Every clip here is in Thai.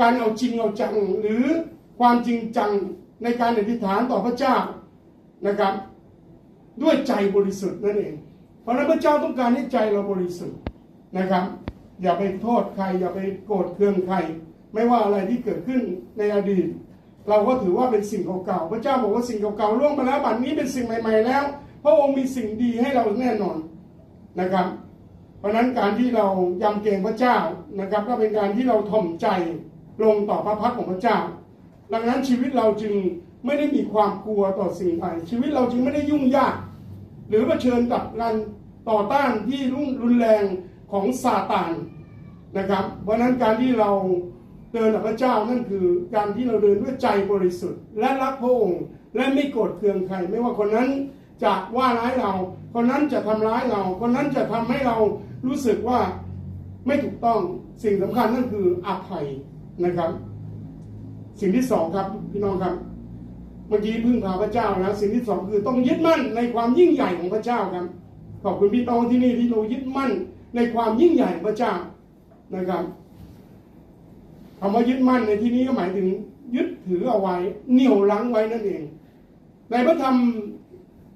การเอาจริงเอาจังหรือความจริงจังในการอธิษฐานต่อพระเจ้านะครับ ด้วยใจบริสุทธิ์นั่นเอง เพราะนั้นพระเจ้าต้องการให้ใจเราบริสุทธิ์นะครับ อย่าไปโทษใคร อย่าไปโกรธเคืองใคร ไม่ว่าอะไรที่เกิดขึ้นในอดีต เราก็ถือว่าเป็นสิ่งเก่าๆพระเจ้าบอกว่าสิ่งเก่าๆล่วงไปแล้วบัดนี้เป็นสิ่งใหม่ ๆ แล้วพระองค์มีสิ่งดีให้เราแน่นอนนะครับ เพราะนั้นการที่เรายำเกรงพระเจ้านะครับ ก็เป็นการที่เราถ่อมใจ ลงต่อพระพักของพระเจ้า ดังนั้นชีวิตเราจึงไม่ได้มีความกลัวต่อสิ่งใดชีวิตเราจึงไม่ได้ยุ่งยาก หรือเผชิญกับการต่อต้านที่รุ่นรุนแรงของซาตานนะครับ เพราะนั้นการที่เราเดินกับพระเจ้านั่นคือการที่เราเดินด้วยใจบริสุทธิ์ และรักพระองค์และไม่โกรธเคืองใคร ไม่ว่าคนนั้นจะว่าร้ายเรา คนนั้นจะทำร้ายเรา คนนั้นจะทำให้เรารู้สึกว่าไม่ถูกต้องสิ่งสำคัญนั่นคืออภัย นะครับ สิ่งที่สองครับพี่น้องครับ เมื่อกี้พึ่งพาพระเจ้านะสิ่งที่สองคือต้องยึดมั่นในความยิ่งใหญ่ของพระเจ้าครับขอบคุณพี่น้องที่นี่ที่เรายึดมั่นในความยิ่งใหญ่ของพระเจ้านะครับคำว่ายึดมั่นในที่นี้ก็หมายถึงยึดถือเอาไว้เหนี่ยวรั้งไว้นั่นเอง ในพระธรรม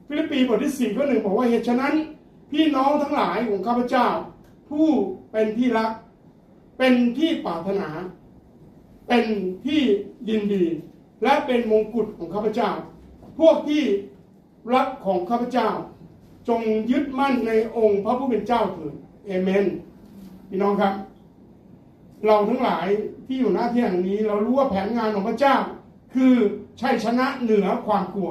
ฟิลิปปีบทที่สี่ข้อหนึ่งบอกว่าเหตุฉะนั้น พี่น้องทั้งหลายของข้าพเจ้า ผู้เป็นที่รัก เป็นที่ปรารถนา เป็นที่ยินดี และเป็นมงกุฎของข้าพเจ้า พวกที่รักของข้าพเจ้า จงยึดมั่นในองค์พระผู้เป็นเจ้าเถิดเอเมนพี่น้องครับ เราทั้งหลายที่อยู่หน้าที่แห่งนี้ เรารู้ว่าแผนงานของพระเจ้า คือชัยชนะเหนือความกลัว